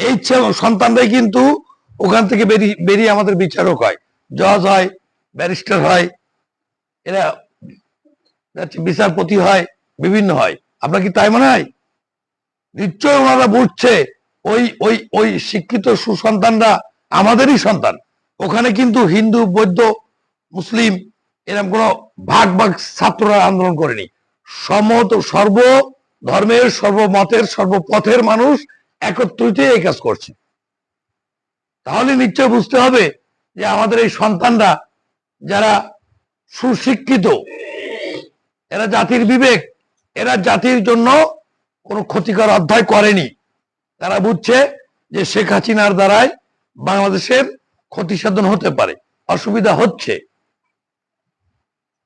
এই সন্তানরাই কিন্তু ওখান থেকে বেরিয়ে বেরিয়ে আমাদের বিচারক হয়। জজ হয়, ব্যারিস্টার হয়, এরা বিচারপতি হয়, বিভিন্ন হয়। আপনার কি তাই মনে হয়? নিশ্চয় ওনারা বুঝছে, ওই ওই ওই শিক্ষিত সুসন্তানরা আমাদেরই সন্তান। ওখানে কিন্তু হিন্দু, বৌদ্ধ, মুসলিম এরকম কোনো ভাগ ভাগ ছাত্ররা আন্দোলন করেনি। সমত সর্ব ধর্মের সর্বমতের, সর্বপথের মানুষ একত্রিত এই কাজ করছে। তাহলে নিশ্চয় বুঝতে হবে যে আমাদের এই সন্তানরা যারা সুশিক্ষিত, এরা জাতির বিবেক, এরা জাতির জন্য কোনো ক্ষতিকর অধ্যায় করেনি। তারা বুঝছে যে শেখ হাসিনার দ্বারাই বাংলাদেশের ক্ষতি সাধন হতে পারে, অসুবিধা হচ্ছে।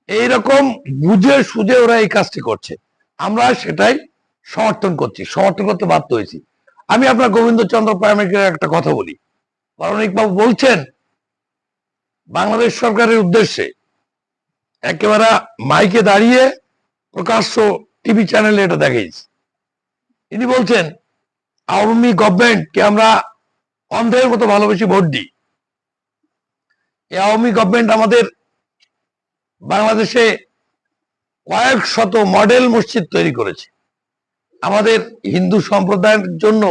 এইরকম বুঝে সুঝে ওরা এই কাজটি করছে। আমরা সেটাই সমর্থন করছি, সমর্থন করতে বাধ্য হয়েছি। আমি আপনার গোবিন্দ চন্দ্র প্রামাণিকের একটা কথা বলি। পারমাণিক বাবু বলছেন, বাংলাদেশ সরকারের উদ্দেশ্যে একেবারে মাইকে দাঁড়িয়ে প্রকাশ্য টিভি চ্যানেলে এটা দেখিয়েছি তিনি বলছেন, আওয়ামী গভর্নমেন্টকে আমরা অন্ধের মতো ভালোবেসে ভোট দিই। এই আওয়ামী গভর্নমেন্ট আমাদের বাংলাদেশে কয়েক শত মডেল মসজিদ তৈরি করেছে। আমাদের হিন্দু সম্প্রদায়ের জন্য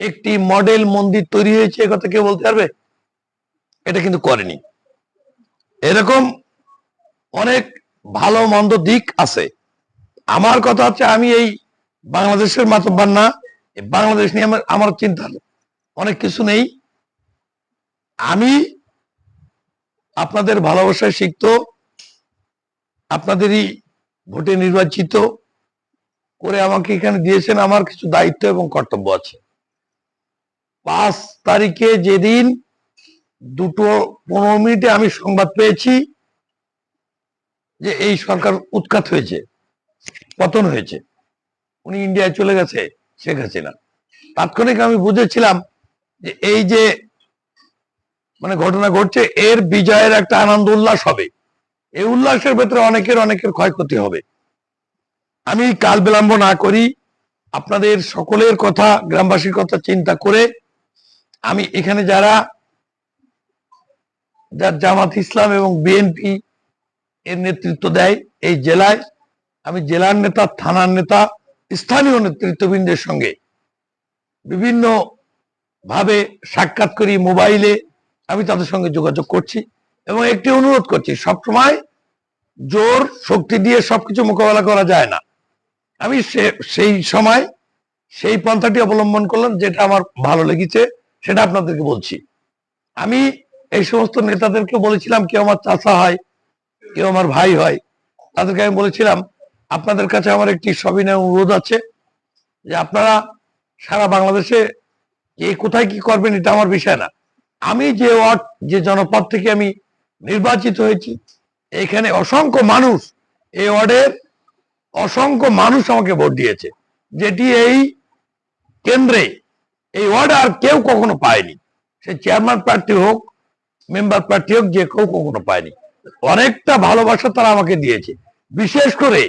একটি মডেল মন্দির তৈরি হয়েছে কথা কেউ বলতে পারবে? এটা কিন্তু করেনি। এরকম অনেক ভালো মন্দ দিক আছে। আমার কথা হচ্ছে, আমি এই বাংলাদেশের মাতব্বার না বাংলাদেশ নিয়ে আমার আমার চিন্তা অনেক কিছু নেই। আমি আপনাদের ভালোবাসায় শিখত আপনাদেরই ভোটে নির্বাচিত করে আমাকে এখানে দিয়েছেন আমার কিছু দায়িত্ব এবং কর্তব্য আছে। পাঁচ তারিখে যেদিন দুটো পনেরো মিনিটে আমি সংবাদ পেয়েছি যে এই সরকার উৎখাত হয়েছে, পতন হয়েছে। উনি ইন্ডিয়ায় চলে গেছে, শেখ হাসিনা। তাৎক্ষণিক আমি বুঝেছিলাম যে এই যে মানে ঘটনা ঘটছে, এর বিজয়ের একটা আনন্দ উল্লাস হবে। এই উল্লাসের ভেতরে অনেকের অনেকের ক্ষয়ক্ষতি হবে। আমি কাল বিলম্ব না করি। আপনাদের সকলের কথা, গ্রামবাসীর কথা চিন্তা করে আমি এখানে যারা, যার জামাত ইসলাম এবং বিএনপি এর নেতৃত্ব দেয় এই জেলায়, আমি জেলার নেতা, থানার নেতা, স্থানীয় নেতৃত্ববৃন্দের সঙ্গে বিভিন্ন ভাবে সাক্ষাৎ করি মোবাইলে। আমি তাদের সঙ্গে যোগাযোগ করছি এবং একটি অনুরোধ করছি, সবসময় জোর শক্তি দিয়ে সবকিছু মোকাবেলা করা যায় না। আমি সেই সময় সেই পন্থাটি অবলম্বন করলাম, যেটা আমার ভালো লেগেছে, সেটা আপনাদেরকে বলছি। আমি এই সমস্ত নেতাদেরকে বলেছিলাম, কেউ আমার চাচা হয়, কেউ আমার ভাই হয়, তাদেরকে আমি বলেছিলাম, আপনাদের কাছে আমার একটি সবিনয় অনুরোধ আছে, যে আপনারা সারা বাংলাদেশে কে কোথায় কি করবেন, এটা আমার বিষয় না। আমি যে ওয়ার্ড, যে জনপদ থেকে আমি নির্বাচিত হয়েছি, এখানে অসংখ্য মানুষ এই ওয়ার্ডের অসংখ্য মানুষ আমাকে ভোট দিয়েছে। যেটি এই কেন্দ্রে, এই ওয়ার্ড আর কেউ কখনো পায়নি। সে চেয়ারম্যান প্রার্থী হোক, মেম্বার প্রার্থী হোক, যে কেউ কখনো পায়নি। অনেকটা ভালোবাসা তারা আমাকে দিয়েছে। বিশেষ করে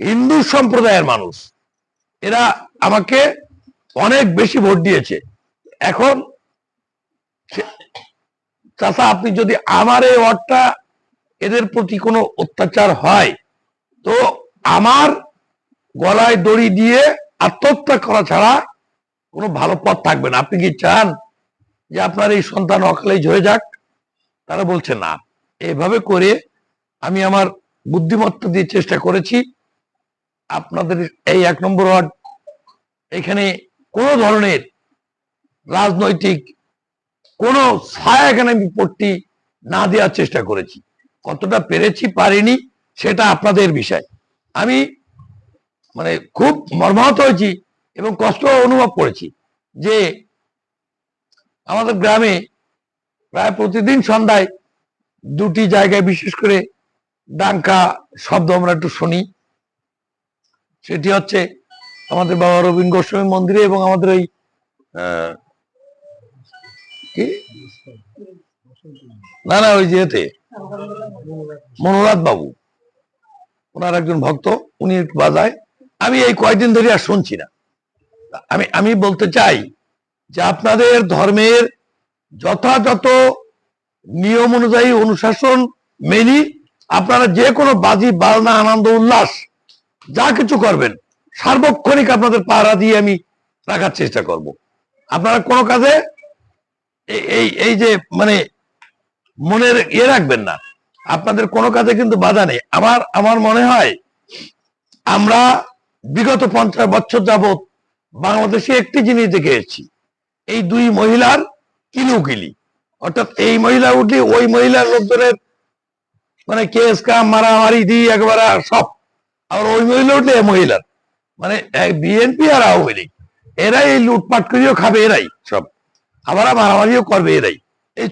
হিন্দু সম্প্রদায়ের মানুষ, এরা আমাকে অনেক বেশি ভোট দিয়েছে। এখন চাচা, আপনি যদি আমার এই ওয়ার্ডটা এদের প্রতি কোনো অত্যাচার হয়, তো আমার গলায় দড়ি দিয়ে আত্মহত্যা করা ছাড়া কোনো ভালো পথ থাকবে না। আপনি কি চান যে আপনার এই সন্তান অকালে ঝরে যাক? তারা বলছে, না। এভাবে করে আমি আমার বুদ্ধিমত্তা দিয়ে চেষ্টা করেছি। আপনাদের এই এক নম্বর ওয়ার্ড, এখানে কোনো ধরনের রাজনৈতিক কোনো ছায়া এখানে আমি পট্টি না দেওয়ার চেষ্টা করেছি। কতটা পেরেছি পারিনি সেটা আপনাদের বিষয়। আমি মানে খুব মর্মাহত হয়েছি এবং কষ্ট অনুভব করেছি যে আমাদের গ্রামে প্রায় প্রতিদিন সন্ধ্যায় দুটি জায়গায় বিশেষ করে ডাঙ্কা শব্দ আমরা একটু শুনি। সেটি হচ্ছে আমাদের বাবা রবীন্দ্র গোস্বামী মন্দিরে এবং আমাদের ওই না না, ওই যেতে মনোরাত বাবু। ওনার একজন ভক্ত, উনি বাজায়। আমি এই কয়দিন ধরে আর শুনছি না। আমি আমি বলতে চাই যে আপনাদের ধর্মের যথাযথ নিয়ম অনুযায়ী অনুশাসন মেনি আপনারা যে কোনো বাজি বাজনা আনন্দ, উল্লাস, যা কিছু করবেন, সার্বক্ষণিক আপনাদের পাহারা দিয়ে আমি রাখার চেষ্টা করব। আপনারা কোনো কাজে এই এই যে মানে মনের ইয়ে রাখবেন না। আপনাদের কোনো কাজে কিন্তু বাধা নেই। আমার আমার মনে হয়, আমরা বিগত পঞ্চাশ বছর যাবত বাংলাদেশে একটি জিনিস দেখে এসেছি। এই দুই মহিলার কিলুকিলি। অর্থাৎ এই মহিলা উঠলে ওই মহিলার লোকজনের মানে কেস, কাম, মারামারি দিয়ে একবারে সব। আর ওই মহিলা উঠলে মহিলার। মানে বিএনপি আর আওয়ামী লীগ, এরাই এই লুটপাট করিও খাবে, এরাই সব। আবার মারামারিও করবে, এরাই। এই